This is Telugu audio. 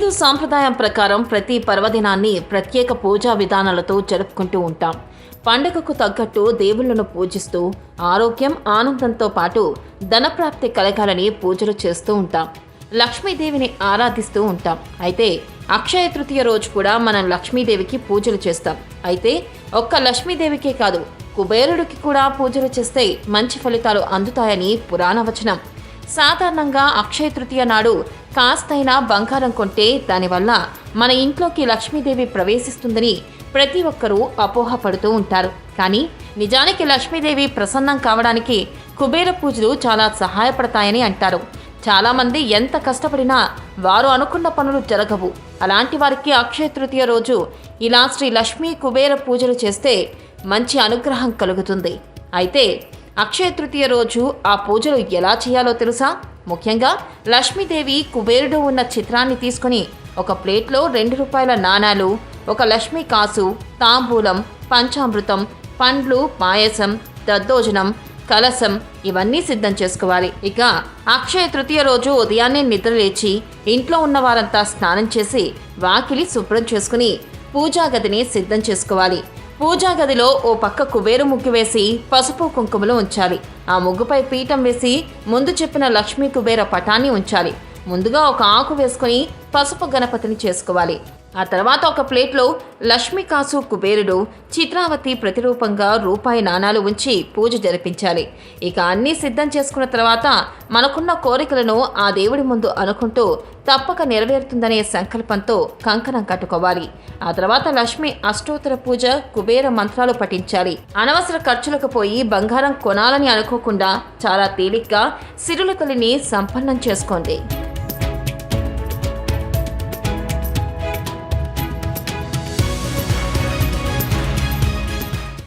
హిందూ సాంప్రదాయం ప్రకారం ప్రతి పర్వదినాన్ని ప్రత్యేక పూజా విధానాలతో జరుపుకుంటూ ఉంటాం. పండగకు తగ్గట్టు దేవుళ్ళను పూజిస్తూ ఆరోగ్యం ఆనందంతో పాటు ధనప్రాప్తి కలగాలని పూజలు చేస్తూ ఉంటాం. లక్ష్మీదేవిని ఆరాధిస్తూ ఉంటాం. అయితే అక్షయ తృతీయ రోజు కూడా మనం లక్ష్మీదేవికి పూజలు చేస్తాం. అయితే ఒక్క లక్ష్మీదేవికే కాదు కుబేరుడికి కూడా పూజలు చేస్తే మంచి ఫలితాలు అందుతాయని పురాణ వచనం సాధారణంగా అక్షయ తృతీయ నాడు కాస్తైనా బంగారం కొంటే దానివల్ల మన ఇంట్లోకి లక్ష్మీదేవి ప్రవేశిస్తుందని ప్రతి ఒక్కరూ అపోహపడుతూ ఉంటారు. కానీ నిజానికి లక్ష్మీదేవి ప్రసన్నం కావడానికి కుబేర పూజలు చాలా సహాయపడతాయని అంటారు. చాలామంది ఎంత కష్టపడినా వారు అనుకున్న పనులు జరగవు. అలాంటి వారికి అక్షయ తృతీయ రోజు ఇలా శ్రీ లక్ష్మీ కుబేర పూజలు చేస్తే మంచి అనుగ్రహం కలుగుతుంది. అయితే అక్షయ తృతీయ రోజు ఆ పూజలు ఎలా చేయాలో తెలుసా? ముఖ్యంగా లక్ష్మీదేవి కుబేరుడు ఉన్న చిత్రాన్ని తీసుకుని ఒక ప్లేట్లో రెండు రూపాయల నాణాలు ఒక లక్ష్మీ కాసు తాంబూలం పంచామృతం పండ్లు పాయసం దద్దోజనం కలసం ఇవన్నీ సిద్ధం చేసుకోవాలి. ఇక అక్షయ తృతీయ రోజు ఉదయాన్నే నిద్రలేచి ఇంట్లో ఉన్న వారంతా స్నానం చేసి వాకిలి శుభ్రం చేసుకుని పూజా గదిని సిద్ధం చేసుకోవాలి. పూజా గదిలో ఓ పక్క కుబేరు ముగ్గు వేసి పసుపు కుంకుమలు ఉంచాలి. ఆ ముగ్గుపై పీఠం వేసి ముందు చెప్పిన లక్ష్మీ కుబేర పటాన్ని ఉంచాలి. ముందుగా ఒక ఆకు వేసుకొని పసుపు గణపతిని చేసుకోవాలి. ఆ తర్వాత ఒక ప్లేట్లో లక్ష్మీకాసు కుబేరుడు చిత్రావతి ప్రతిరూపంగా రూపాయి నాణాలు ఉంచి పూజ జరిపించాలి. ఇక అన్నీ సిద్ధం చేసుకున్న తర్వాత మనకున్న కోరికలను ఆ దేవుడి ముందు అనుకుంటూ తప్పక నెరవేరుతుందనే సంకల్పంతో కంకణం కట్టుకోవాలి. ఆ తర్వాత లక్ష్మి అష్టోత్తర పూజ కుబేర మంత్రాలు పఠించాలి. అనవసర ఖర్చులకు పోయి బంగారం కొనాలని అనుకోకుండా చాలా తేలిగ్గా సిరుల తల్లిని సంపన్నం చేసుకోండి.